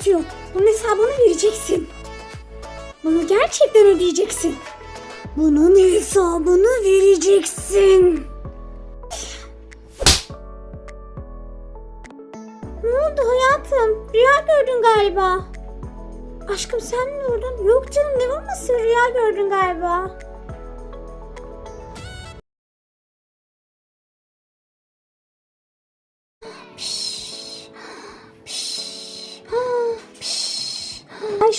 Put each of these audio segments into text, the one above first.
yatıyor. Bunun hesabını vereceksin. Bunu gerçekten ödeyeceksin. Bunun hesabını vereceksin. Ne oldu hayatım? Rüya gördün galiba. Aşkım sen mi gördün? Yok canım ne vurması rüya gördün galiba. Ay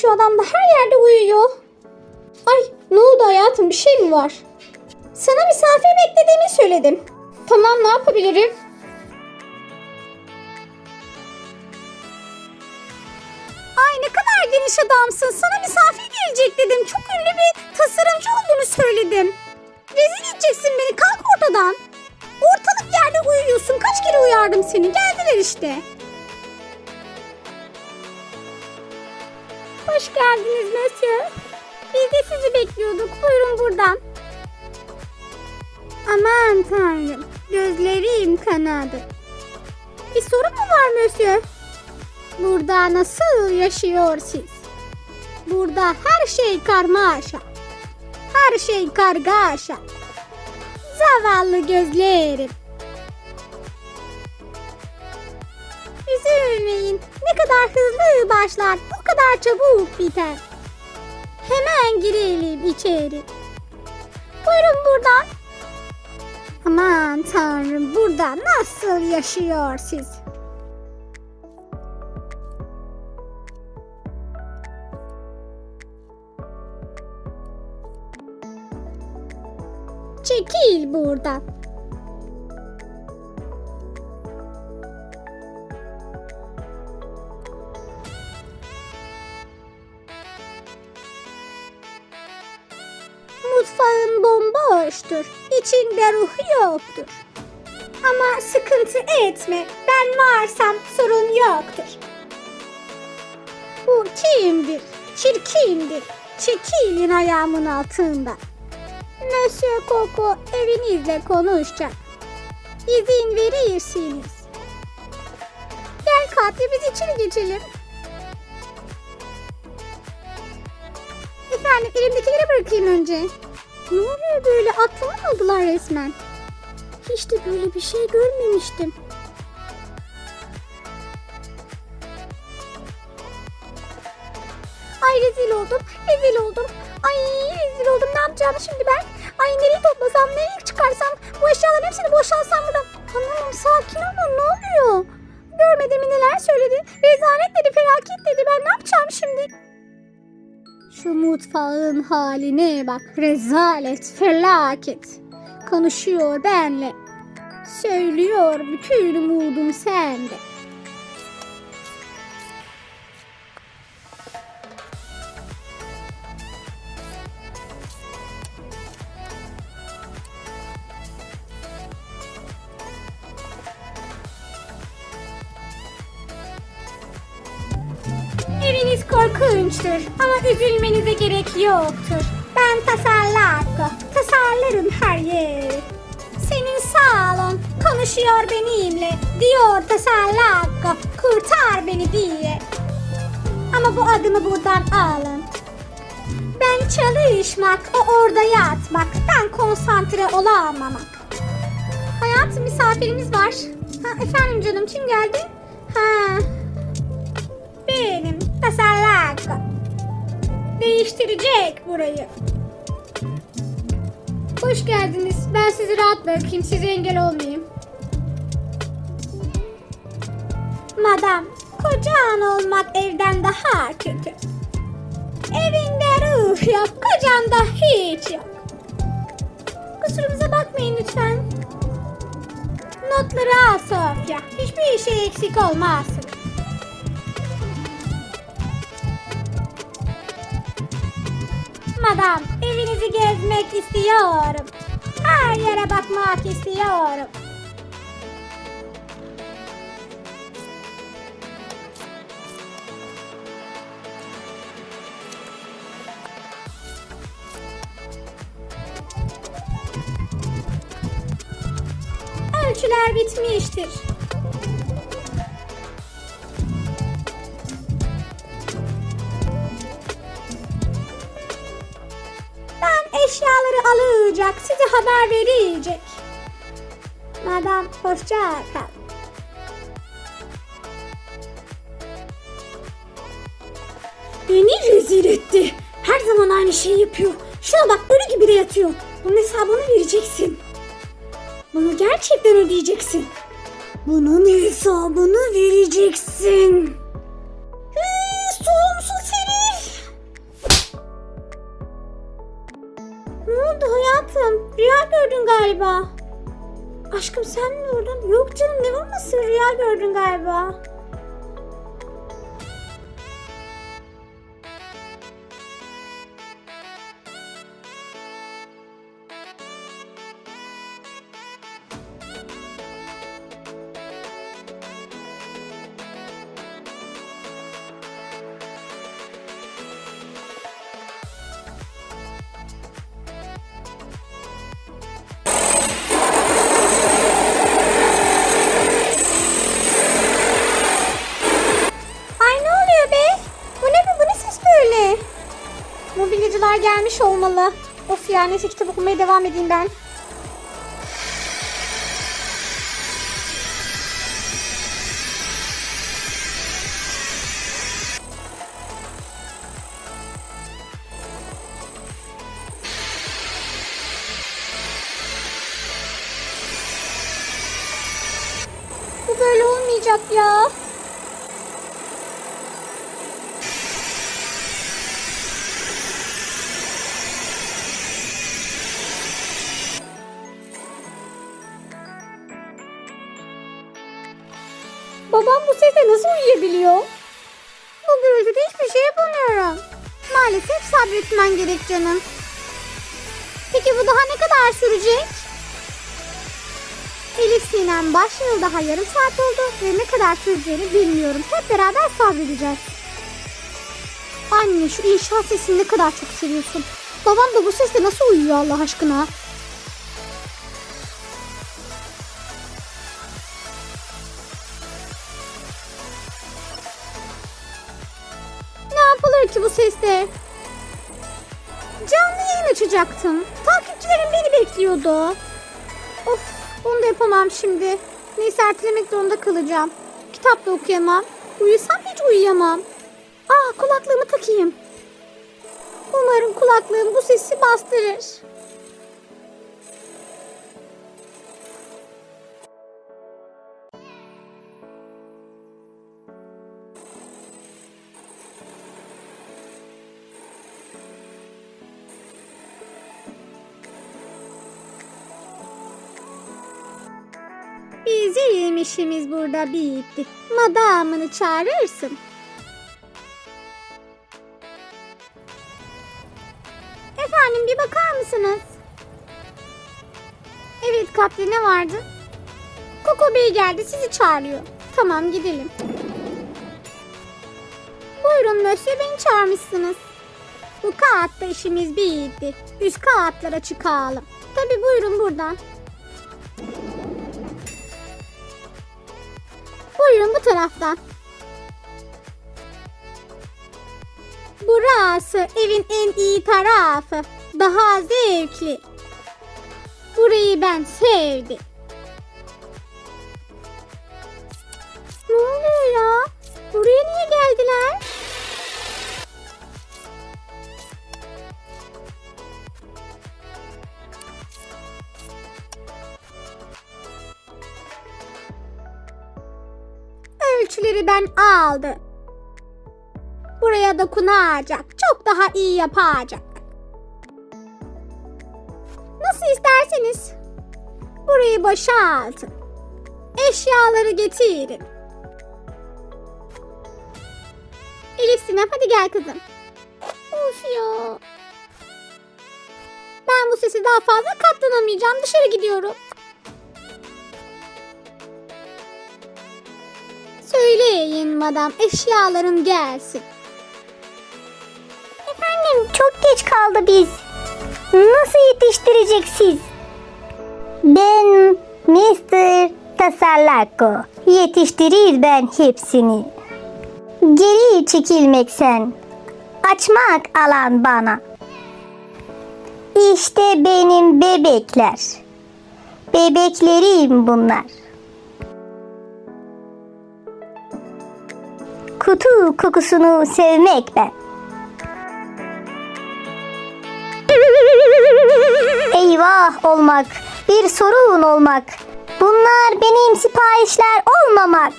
şu adam da her yerde uyuyor. Ay ne oldu hayatım bir şey mi var? Sana misafir beklediğimi söyledim. Tamam ne yapabilirim? Ay ne kadar geniş adamsın. Sana misafir gelecek dedim. Çok ünlü bir tasarımcı olduğunu söyledim. Rezil edeceksin beni. Kalk ortadan. Ortalık yerde uyuyorsun. Kaç kere uyardım seni. Geldiler işte. Hoş geldiniz Monsieur. Biz de sizi bekliyorduk. Buyurun buradan. Aman tanrım. Gözlerim kanadı. Bir sorun mu var Monsieur? Burada nasıl yaşıyor siz? Burada her şey karmaşa. Her şey kargaşa. Zavallı gözlerim. Üzülmeyin. Ne kadar hızlı başlar, o kadar çabuk biter. Hemen girelim içeri. Buyurun buradan. Aman tanrım burada nasıl yaşıyor siz? Çekil buradan. Bomboştur. İçinde ruh yoktur. Ama sıkıntı etme. Ben varsam sorun yoktur. Bu kimdir? Çirkindir. Çekilin ayağımın altında. Monsieur Coco evinizle konuşacak. İzin verirsiniz. Gel Katya biz içeri geçelim. Efendim elimdekileri bırakayım önce. Ne oluyor böyle aklımı aldılar resmen. Hiç de böyle bir şey görmemiştim. Ay rezil oldum, rezil oldum. Ay rezil oldum. Ne yapacağım şimdi ben? Ay nereyi toplasam, nereyi çıkarsam, bu eşyaların hepsini boşalsam buradan. Hanımım sakin olun ne oluyor? Görmediğimi neler söyledi. Rezalet dedi, felaket dedi. Ben ne yapacağım şimdi? Şu mutfağın haline bak. Rezalet, felaket. Konuşuyor benle. Söylüyor bütün umudum sende. Üzülmenize gerek yoktur. Ben tasarlar, tasarlarım her yeri. Senin salon konuşuyor benimle, diyor tasarlar, kurtar beni diye. Ama bu adımı buradan alın. Ben çalışmak, o orada yatmak, ben konsantre olamamak. Hayatım misafirimiz var. Ha, efendim canım kim geldi? Ha, benim tasarlak. Değiştirecek burayı. Hoş geldiniz. Ben sizi rahat bırakayım. Size engel olmayayım. Madam, kocan olmak evden daha kötü. Evinde ruh yok, kocan da hiç yok. Kusurumuza bakmayın lütfen. Notları al Sofya. Hiçbir şey eksik olmasın. Evinizi gezmek istiyorum. Her yere bakmak istiyorum. Ölçüler bitmiştir. Size haber verecek. Madam hoşça kal. Beni rezil etti. Her zaman aynı şeyi yapıyor. Şuna bak ölü gibi de yatıyor. Bunun hesabını vereceksin. Bunu gerçekten ödeyeceksin. Bunun hesabını vereceksin. Galiba. Aşkım sen mi gördün? Yok canım ne vurması rüya gördün galiba. Mobilyacılar gelmiş olmalı. Of ya neyse kitap okumaya devam edeyim ben. Bu böyle olmayacak ya. Sabretmen gerek canım. Peki bu daha ne kadar sürecek? Elif Sinem başlayalı daha yarım saat oldu ve ne kadar süreceğini bilmiyorum. Hep beraber sabredeceğiz. Anne şu inşaat sesini ne kadar çok seviyorsun. Babam da bu sesle nasıl uyuyor Allah aşkına? Ne yapılır ki bu sesle? Açacaktım. Takipçilerim beni bekliyordu. Of onu da yapamam şimdi. Neyse ertelemek zorunda kalacağım. Kitap da okuyamam. Uyusam hiç uyuyamam. Aa kulaklığımı takayım. Umarım kulaklığım bu sesi bastırır. İşimiz burada bitti. Madamını çağırırsın. Efendim bir bakar mısınız? Evet kapri ne vardı? Koko Bey geldi sizi çağırıyor. Tamam gidelim. Buyurun Mösyö beni çağırmışsınız. Bu kağıtta işimiz bitti. Üst kağıtlara çıkalım. Tabi buyurun buradan. Buyurun bu taraftan. Burası evin en iyi tarafı. Daha zevkli. Burayı ben sevdim. Ne oluyor ya? Buraya niye geldiler? Ölçüleri ben aldım. Buraya dokunacak. Çok daha iyi yapacak. Nasıl isterseniz. Burayı boşaltın. Eşyaları getirin. Elif Sinem hadi gel kızım. Of ya. Ben bu sesi daha fazla katlanamayacağım. Dışarı gidiyorum. Söyleyin madam eşyalarım gelsin. Efendim çok geç kaldı biz. Nasıl yetiştireceksiniz? Ben Mr. Tasarlako. Yetiştirir ben hepsini. Geri çekilmek sen. Açmak alan bana. İşte benim bebekler. Bebeklerim bunlar. Kutu kokusunu sevmek ben. Eyvah olmak, bir sorun olmak. Bunlar benim siparişler olmamak.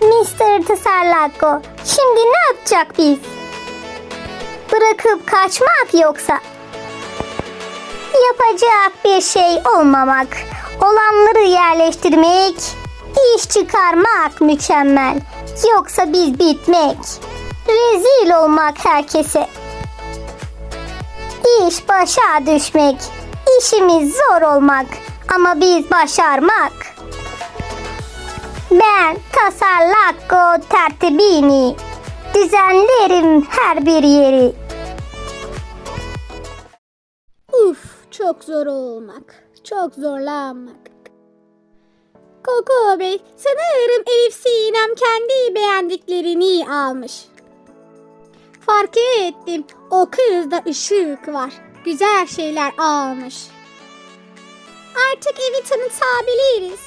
Mr. Tısarlakko, şimdi ne yapacak biz? Bırakıp kaçmak yoksa? Yapacak bir şey olmamak, olanları yerleştirmek, iş çıkarmak mükemmel. Yoksa biz bitmek, rezil olmak herkese. İş başa düşmek, işimiz zor olmak ama biz başarmak. Ben tasarlakko tertibini, düzenlerim her bir yeri. Uf çok zor olmak. Çok zorlanmak. Koko Bey sanırım Elif Sinem kendi beğendiklerini almış. Fark ettim. O kızda ışık var. Güzel şeyler almış. Artık evi tanıtabiliriz.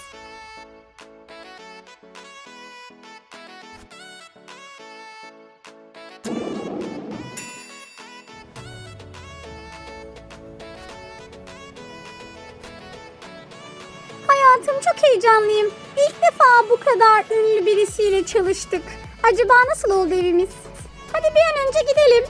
Heyecanlıyım. İlk defa bu kadar ünlü birisiyle çalıştık. Acaba nasıl oldu evimiz? Hadi bir an önce gidelim.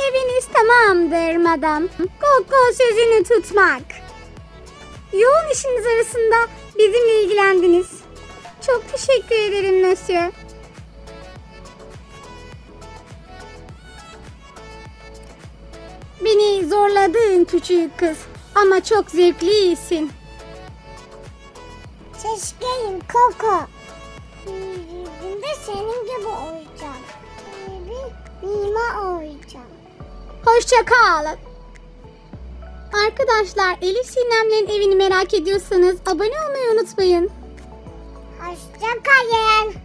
Eviniz tamamdır madam. Koko sözünü tutmak. Yoğun işiniz arasında bizimle ilgilendiniz. Çok teşekkür ederim Monsieur. Beni zorladın küçük kız. Ama çok zevklisin. Şaşkayım Koko. Büyüdüğümde senin gibi olacağım. Bir mima olacağım. Hoşça kalın. Arkadaşlar Elif Sinemlerin evini merak ediyorsanız abone olmayı unutmayın. Hoşça kalın.